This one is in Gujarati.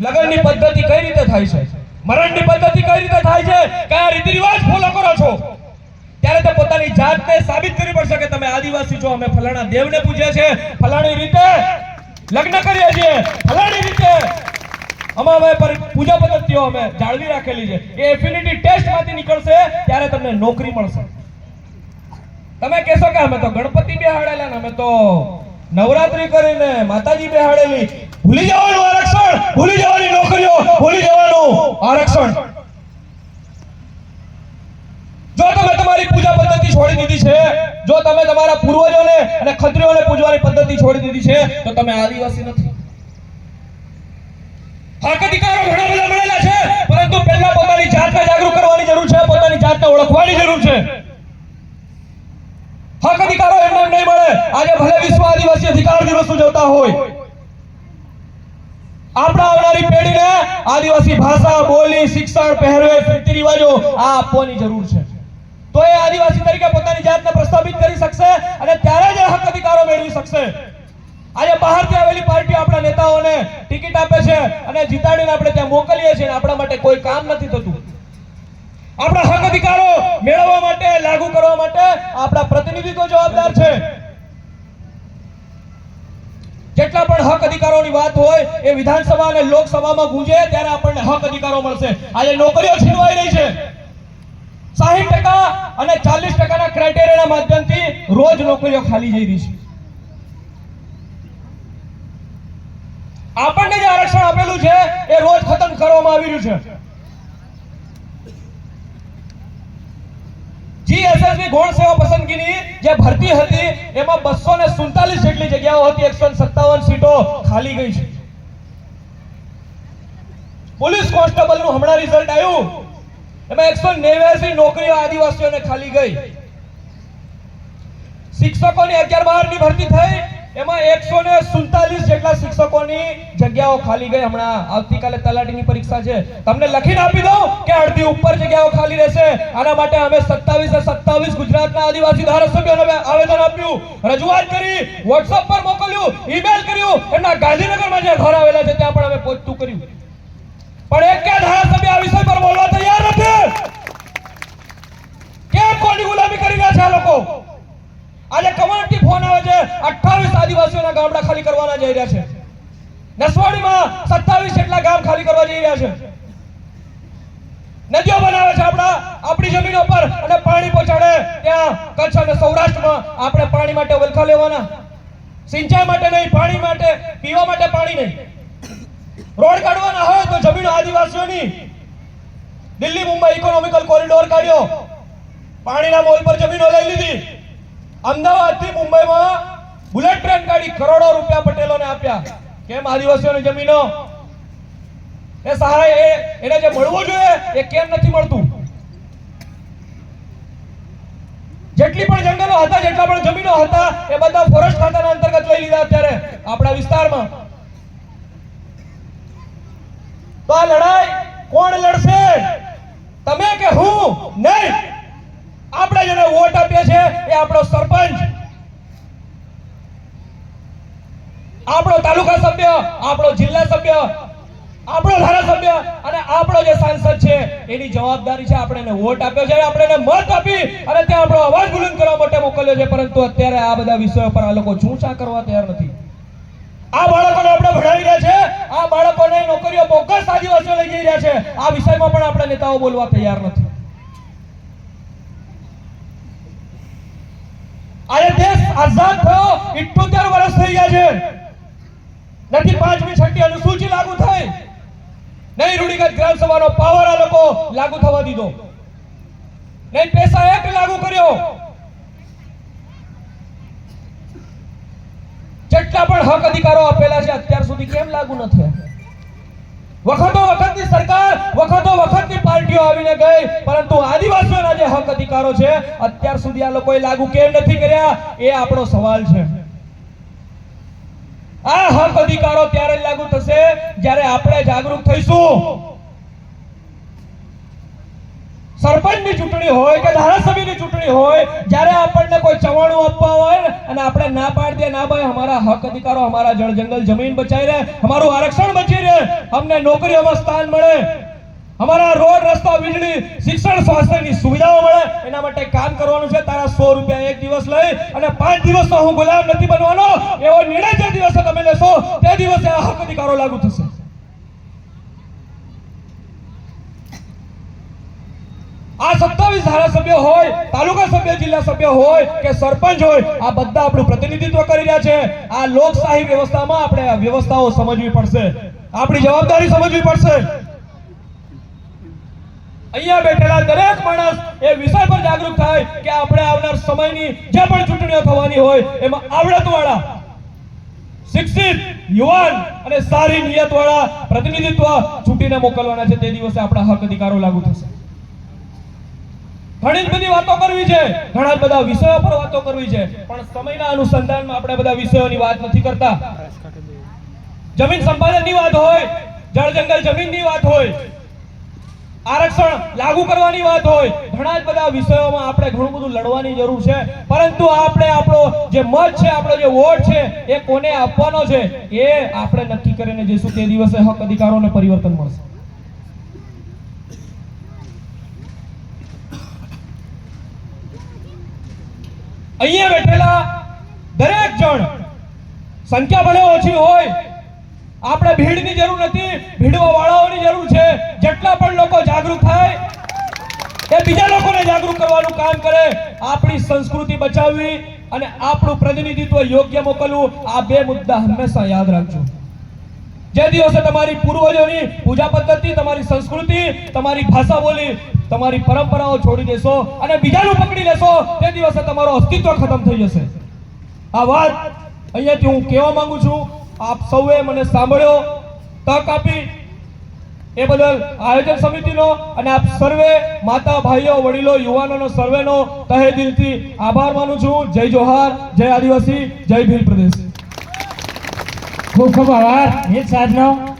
લગ્નની પદ્ધતિ કઈ રીતે થાય છે? મરણની પદ્ધતિ કઈ રીતે થાય છે? કયા રીતિ રિવાજ ફોલો કરો છો? ત્યારે તે પોતાની જાતને સાબિત કરવી પડશે કે તમે આદિવાસી છો, અમે ફલાણા દેવને પૂજે છે ફલાણી રીતે લગ્ન કરીએ છીએ. ફલાણી રીતે અમે અમે પર- પૂજા પદ્ધતિઓ અમે જાળવી રાખેલી છે. એ એફિનિટી ટેસ્ટમાંથી નીકળશે, ત્યારે તમને નોકરી મળશે. તમે કહેશો કે અમે તો ગણપતિ બેહાડેલા ને અમે તો નવરાત્રી કરીને માતાજી બેહાડેલી. ભૂલી જવાનું ભૂલી જવાની નોકરીઓ, ભૂલી જવાનું આરક્ષણ. જો તમે તમારી પૂજા પદ્ધતિ છોડી દીધી છે, જો તમે તમારા પૂર્વજોને અને ખત્રીઓને પૂજવાની પદ્ધતિ છોડી દીધી છે, તો તમે આદિવાસી નથી. હક અધિકારો ઘણા બધા મળેલા છે, પરંતુ પહેલા પોતાની જાતને જાગૃત કરવાની જરૂર છે, પોતાની જાતને ઓળખવાની જરૂર છે. હક અધિકારો એમને નહીં મળે. આજે ભલે વિશ્વ આદિવાસી અધિકાર દિવસ ઉજવતા હોય આપણા આવનારી પેઢીને આદિવાસી ભાષા, બોલી, શિક્ષણ, પહેરવેશ રીતિ આ આપવાની જરૂર છે. તો એ આદિવાસી તરીકે પોતાની જાતને પ્રસ્થાપિત કરી શકશે અને ત્યારે જ હક અધિકારો મેળવી શકશે. આજે બહારથી આવેલી પાર્ટી આપણા નેતાઓને ટિકિટ આપે છે અને જીતાડીને આપણે ત્યાં મોકલીએ છીએ આપણા માટે કોઈ કામ નથી થતું. આપણા હક અધિકારો મેળવવા માટે, લાગુ કરવા માટે આપણા પ્રતિનિધિત્વ જવાબદાર છે જેટલા પણ હક અધિકારોની વાત હોય એ વિધાનસભા અને લોકસભામાં ગુંજે ત્યારે આપણને હક અધિકારો મળશે. આજે નોકરીઓ છીનવાઈ રહી છે. સાહીઠ ટકા અને ચાલીસ ટકાના ક્રાઇટેરિયાના માધ્યમથી રોજ નોકરીઓ ખાલી જઈ રહી છે. આપણને જે આરક્ષણ આપેલું છે એ રોજ ખતમ કરવામાં આવી રહ્યું છે. જીએસએસબી ગૌણ સેવા પસંદગીની જે ભરતી હતી, એમાં બસો ને સુડતાલીસ જેટલી જગ્યાઓ હતી, એકસો સત્તાવન સીટો ખાલી ગઈ છે. પોલીસ કોન્સ્ટેબલનું હમણાં રિઝલ્ટ આવ્યું. એમાં એકસો નેવ્યાસી નોકરીઓ આદિવાસીઓને ખાલી ગઈ. શિક્ષકોની અગિયાર બારની ભરતી થઈ. એમાં એકસો વોટ્સઅપ પર મોકલ્યું ઈમેલ કર્યું. એમના ગાંધીનગરમાં ઘર આવેલા છે, ત્યાં પણ અમે પહોંચતું કર્યું. પણ એક ધારાસભ્ય આ વિષય પર બોલવા તૈયાર નથી. કેમ કોની ગુલામી કરી આજે 28 આદિવાસીઓના ગામડા ખાલી કરવાના જઈ રહ્યા છે. નસવાડીમાં 27 જેટલા ગામ ખાલી કરવા જઈ રહ્યા છે. નદીઓ બનાવે છે આપણા, આપણી જમીનો પર અને પાણી પહોંચાડે ત્યાં કચ્છ અને સૌરાષ્ટ્રમાં આપણે પાણી માટે વલખા લેવાના. સિંચાઈ માટે નહીં, પાણી માટે, પીવા માટે પાણી નહીં. રોડ કાઢવાના હોય તો જમીન આદિવાસીઓની. દિલ્હી, મુંબઈ ઇકોનોમિકલ કોરિડોર કાઢ્યો. પાણીના મોલ પર જમીનો લઈ લીધી. અમદાવાદથી મુંબઈમાં બુલેટ ટ્રેન કાઢી કરોડો રૂપિયા પટેલોને આપ્યા. કેમ આદિવાસીઓની જમીનો? એ સહાય, એ, એને જે મળવું જોઈએ, એ કેમ નથી મળતું? જેટલી પણ જંગલો હતા, જેટલા પણ જમીનો હતા, એ બધા ફોરેસ્ટ ખાતાના અંતર્ગત લઈ લીધા અત્યારે, આપણા વિસ્તારમાં. તો આ લડાઈ કોણ લડશે? તમે કે હું? નહીં. આપણે જેને વોટ આપ્યા છે એ આપણો સરપંચ આપણો તાલુકા સભ્ય, આપણો જિલ્લા સભ્ય, આપણો ધારાસભ્ય અને આપણો જે સાંસદ છે, એની જવાબદારી છે આપણે વોટ આપ્યો. છે આપણે મત આપી અને ત્યાં આપણો અવાજ બુલંદ કરવા માટે મોકલ્યો છે, પરંતુ અત્યારે આ બધા વિષયો પર આ લોકો ચૂંચા કરવા તૈયાર નથી. આ બાળકોને આપણે ભણાવી રહ્યા છે. આ બાળકોને નોકરીઓ બોગસ આદિવાસીઓ લઈ જઈ રહ્યા છે. આ વિષયમાં પણ આપણે નેતાઓ બોલવા તૈયાર નથી. આજે દેશ આઝાદ થયો 78 વર્ષ થઈ ગયા છે. નથી પાંચમી છઠ્ઠી અનુસૂચિ લાગુ થઈ. નહીં, રૂઢિગત ગ્રામ સભાનો પાવર આ લોકો લાગુ થવા દીધો. નહીં, પૈસા એક લાગુ કર્યો. જેટલા પણ હક અધિકારો આપેલા છે, અત્યાર સુધી કેમ લાગુ ન થયા? વખતો વખતની સરકાર, વખતો વખતની પાર્ટીઓ આવીને ગઈ, પરંતુ આદિવાસીઓના જે હક અધિકારો છે, અત્યાર સુધી આ લોકોએ લાગુ કેમ નથી કર્યા, એ આપણો સવાલ છે. આ હક અધિકારો ત્યારે લાગુ થશે જ્યારે આપણે જાગૃત થઈશું. સરપંચની ચૂંટણી હોય કે ધારાસભ્યની ચૂંટણી હોય, જ્યારે આપણને કોઈ ચવાણું આપવા હોય અને આપણે ના પાડી દે ના ભાઈ, અમારા હક અધિકારો, અમારા જળ જંગલ જમીન બચાવી રહે, અમારું આરક્ષણ બચી રહે, અમને નોકરીઓમાં સ્થાન મળે. અમારા રોડ રસ્તા, વીજળી, શિક્ષણ, સ્વાસ્થ્યની સુવિધાઓ મળે. એના માટે કામ કરવાનું છે. તારા સો રૂપિયા એક દિવસ લઈ અને પાંચ દિવસનો હું ગુલામ નથી બનવાનો. એવો નિર્ણય જે દિવસે તમે લેશો, તે દિવસે આ હક અધિકારો લાગુ થશે. આ સત્તાવીસ ધારાસભ્ય હોય, તાલુકા સભ્ય, જિલ્લા સભ્ય હોય કે સરપંચ હોય, આ બધા આપણું પ્રતિનિધિત્વ કરી રહ્યા છે. આ લોકશાહી વ્યવસ્થામાં આપણે આ વ્યવસ્થાઓ સમજવી પડશે. આપણી જવાબદારી સમજવી પડશે. અહીંયા બેઠેલા દરેક માણસ એ વિષય પર જાગૃત થાય કે આપણે આવનાર સમયની જે પણ ચૂંટણીઓ થવાની હોય, એમાં આવડતવાળા, શિક્ષિત, યુવાન અને સારી નિયતવાળા પ્રતિનિધિત્વ ચૂંટીને મોકલવાના છે. તે દિવસે આપણા હક અધિકારો લાગુ થશે. ઘણી બધી વાતો કરવી છે. ઘણા બધા વિષયો પર વાતો કરવી છે. પણ સમયના અનુસંધાનમાં આપણે બધા વિષયોની વાત નથી કરતા. જમીન સંપાદનની વાત હોય, જળ જંગલ જમીનની વાત હોય આરક્ષણ લાગુ કરવાની વાત હોય. ઘણા જ બધા વિષયોમાં આપણે ઘણું બધું લડવાની જરૂર છે. પરંતુ આપણે આપણો જે મત છે, આપણો જે વોટ છે, એ કોને આપવાનો છે, એ આપણે નક્કી કરીને જઈશું. તે દિવસે હક અધિકારોને પરિવર્તન મળશે. અહીંયા બેઠેલા દરેક જણ સંખ્યા ભલે ઓછી હોય આપણે ભીડની જરૂર નથી ભીડવા વાળાઓની જરૂર છે. જેટલા પણ લોકો જાગૃત થાય, એ બીજા લોકોને જાગૃત કરવાનું કામ કરે. આપણી સંસ્કૃતિ બચાવવી અને આપણું પ્રતિનિધિત્વ યોગ્ય મોકલવું, આ બે મુદ્દા હંમેશા યાદ રાખજો. જે દિવસે તમારી પૂર્વજોની પૂજા પદ્ધતિ, તમારી સંસ્કૃતિ, તમારી ભાષા બોલી, તમારી પરંપરાઓ છોડી દેશો અને બીજાનું પકડી લેશો, તે દિવસે તમારો અસ્તિત્વ ખતમ થઈ જશે. આ વાત અહીંયાથી હું કહેવા માંગુ છું. આપ સૌએ મને સાંભળ્યો, તક આપી. એ બદલ આયોજન સમિતિનો અને આપ સર્વે માતા, ભાઈઓ, વડીલો, યુવાનોનો સર્વેનો તહે દિલથી આભાર માનું છું. જય જોહાર, જય આદિવાસી, જય ભીલ પ્રદેશ. ખૂબ ખૂબ આભાર. હિત સાધનો.